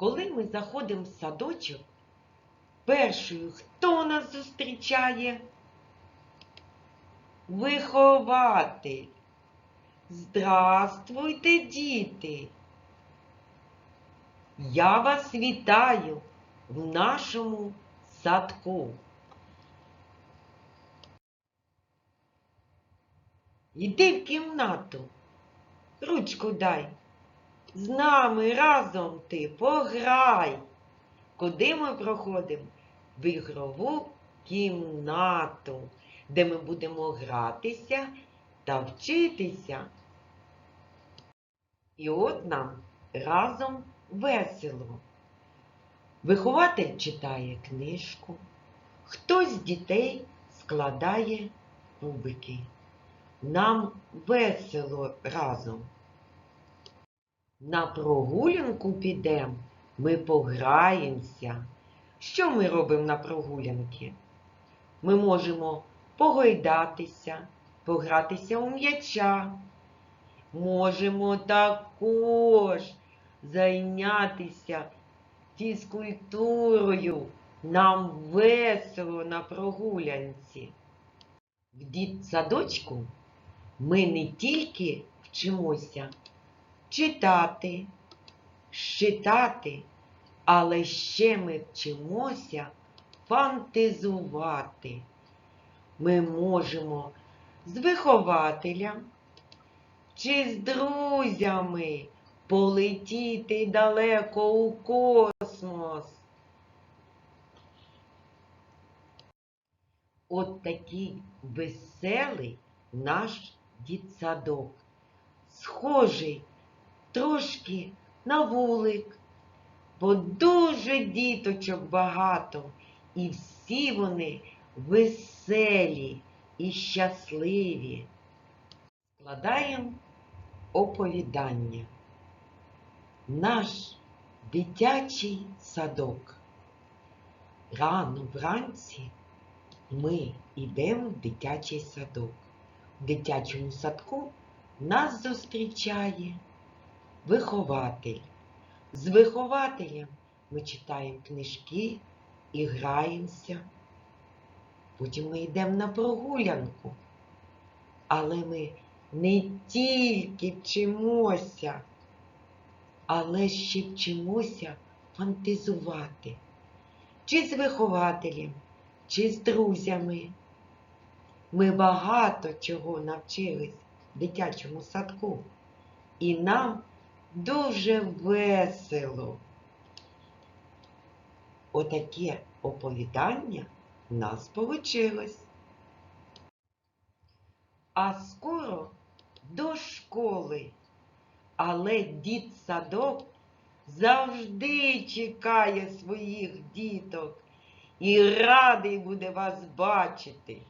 Коли ми заходимо в садочок, першою хто нас зустрічає? Вихователь. Здравствуйте, діти! Я вас вітаю в нашому садку. Йди в кімнату, ручку дай. З нами разом ти пограй. Куди ми проходимо? В ігрову кімнату, де ми будемо гратися та вчитися. І от нам разом весело. Вихователь читає книжку, хтось з дітей складає кубики. Нам весело разом. На прогулянку підемо, ми пограємося. Що ми робимо на прогулянки? Ми можемо погойдатися, погратися у м'яча. Можемо також зайнятися фізкультурою. Нам весело на прогулянці. В дітсадочку ми не тільки вчимося читати, щитати, але ще ми вчимося фантазувати. Ми можемо з вихователем чи з друзями полетіти далеко у космос. От такий веселий наш дітсадок, схожий трошки на вулик, бо дуже діточок багато, і всі вони веселі і щасливі. Складаємо оповідання. Наш дитячий садок. Рано вранці ми йдемо в дитячий садок. В дитячому садку нас зустрічає вихователь. З вихователем ми читаємо книжки і граємося. Потім ми йдемо на прогулянку. Але ми не тільки вчимося, але ще вчимося фантазувати. Чи з вихователем, чи з друзями. Ми багато чого навчились в дитячому садку. І нам дуже весело. Отаке оповідання в нас вийшло. А скоро до школи, але дітсадок завжди чекає своїх діток і радий буде вас бачити.